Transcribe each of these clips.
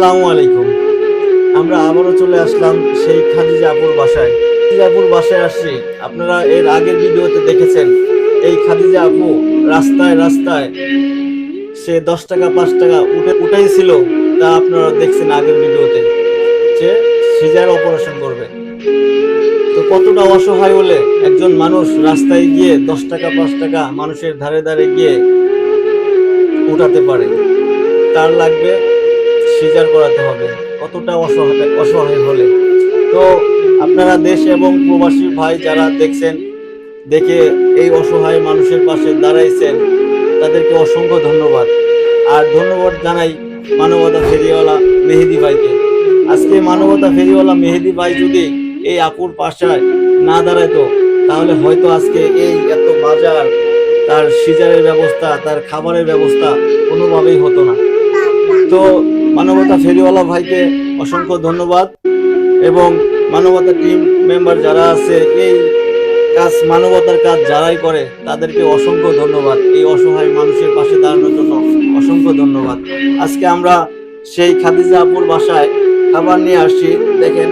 আসসালামু আলাইকুম। আমরা আবারও চলে আসলাম সেই খাদিজা আপুর বাসায়। খাদিজা আপুর বাসায় আসছি। আপনারা এর আগের ভিডিওতে দেখেছেন, এই খাদিজা আপু রাস্তায় রাস্তায় সে দশ টাকা, পাঁচ টাকা উঠে উঠাইছিল। তা আপনারা দেখছেন আগের ভিডিওতে। সে সিজার অপারেশন করবে। তো কতটা অসহায় হলে একজন মানুষ রাস্তায় গিয়ে দশ টাকা, পাঁচ টাকা মানুষের ধারে ধারে গিয়ে উঠাতে পারে। তার লাগবে সিজার করাতে হবে। কতটা অসহায় অসহায় হলে। তো আপনারা দেশ এবং প্রবাসী ভাই যারা দেখছেন, দেখে এই অসহায় মানুষের পাশে দাঁড়াইছেন, তাদেরকে অসংখ্য ধন্যবাদ। আর ধন্যবাদ জানাই মানবতা ফেরিওয়ালা মেহেদি ভাইকে। আজকে মানবতা ফেরিওয়ালা মেহেদি ভাই যদি এই আপুর পাশায় না দাঁড়াইতো, তাহলে হয়তো আজকে এই এত বাজার, তার সিজারের ব্যবস্থা, তার খাবারের ব্যবস্থা কোনোভাবেই হতো না। তো মানবতা ফেরিওয়ালা ভাইকে অসংখ্য ধন্যবাদ। এবং মানবতা টিম মেম্বার যারা আছে এই কাজ মানবতার কাজ যারাই করে তাদেরকে অসংখ্য ধন্যবাদ। এই অসহায় মানুষের পাশে দাঁড়ানোর জন্য অসংখ্য ধন্যবাদ। আজকে আমরা সেই খাদিজা আপুর বাসায় খাবার নিয়ে আসছি। দেখেন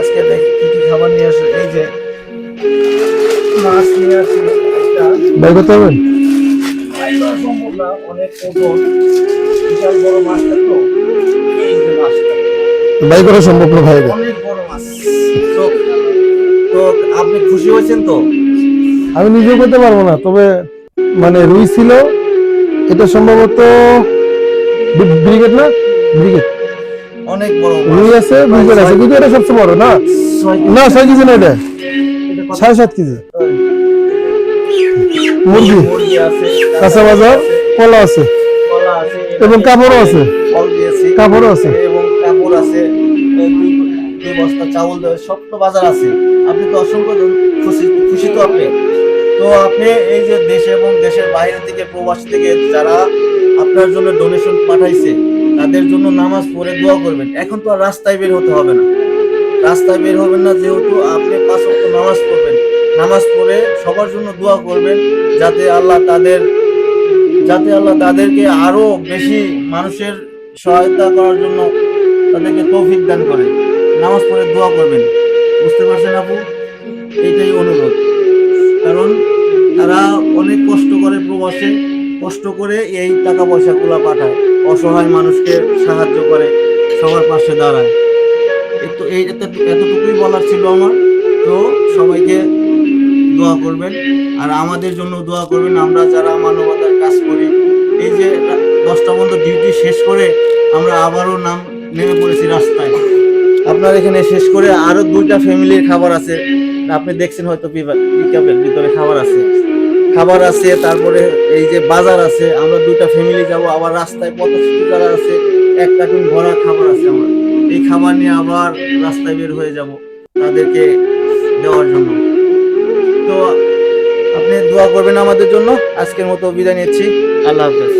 আজকে দেখি কি কি খাবার নিয়ে আসছে এই যে মাছ নিয়ে আসছি একটা। করতে হবে? সম্ভব না অনেক ওজন। বিশাল বড় মাছটা তো মাছটা বাই করা সম্ভব না ভাই অনেক বড় মাছ। তো তো আপনি খুশি হয়েছেন তো? আমি নিজেও করতে পারব না তবে মানে রুই ছিল এটা সম্ভবত ব্রিগেড না? ব্রিগেড। অনেক বড় রুই আছে ব্রিগেড আছে কিন্তু এটা সবচেয়ে বড় না? না ছয় কেজি না এটা। সাড়ে সাত কেজি। মুরগি। কাঁচা বাজার কলা আছে। এবং কাপড়ও আছে। কাপড়ও আছে। আছে বস্তা চাউল সব তো বাজার আছে। আপনি তো অসংখ্য খুশি খুশি তো আপনি। তো আপনি এই যে দেশ এবং দেশের বাইরে থেকে, প্রবাসী থেকে যারা আপনার জন্য ডোনেশন পাঠাইছে, তাদের জন্য নামাজ পড়ে দোয়া করবেন। এখন তো আর রাস্তায় বের হতে হবে না। রাস্তায় বের হবেন না, যেহেতু আপনি পাঁচ নামাজ পড়বেন। নামাজ পড়ে সবার জন্য দোয়া করবেন, যাতে আল্লাহ তাদের, যাতে আল্লাহ তাদেরকে আরও বেশি মানুষের সহায়তা করার জন্য তাদেরকে তৌফিক দান করে নামাজ পড়ে দোয়া করবেন। বুঝতে পারছেন আপু? এইটাই অনুরোধ। কারণ তারা অনেক কষ্ট করে প্রবাসে, কষ্ট করে এই টাকা পয়সাগুলো পাঠায়। অসহায় মানুষকে সাহায্য করে, সবার পাশে দাঁড়ায়। একটু এই এত- এতটুকুই বলার ছিল আমার। তো সবাইকে দোয়া করবেন। আর আমাদের জন্য দোয়া করবেন। আমরা যারা মানবতার কাজ করি, এই যে দশটা পর্যন্ত ডিউটি শেষ করে আমরা আবারও নাম নেমে পড়েছি রাস্তায়। আপনার এখানে শেষ করে আরও দুইটা ফ্যামিলির খাবার আছে। আপনি দেখছেন হয়তো পিকআপের ভিতরে খাবার আছে। খাবার আছে, তারপরে এই যে বাজার আছে, আমরা দুইটা ফ্যামিলি যাব, আবার রাস্তায় পথশ্রী যারা আছে এক কার্টুন ভরা খাবার আছে আমার। এই খাবার নিয়ে আবার রাস্তায় বের হয়ে যাব তাদেরকে দেওয়ার জন্য। তো আপনি দোয়া করবেন আমাদের জন্য। আজকের মতো বিদায় নিচ্ছি। আল্লাহ হাফেজ।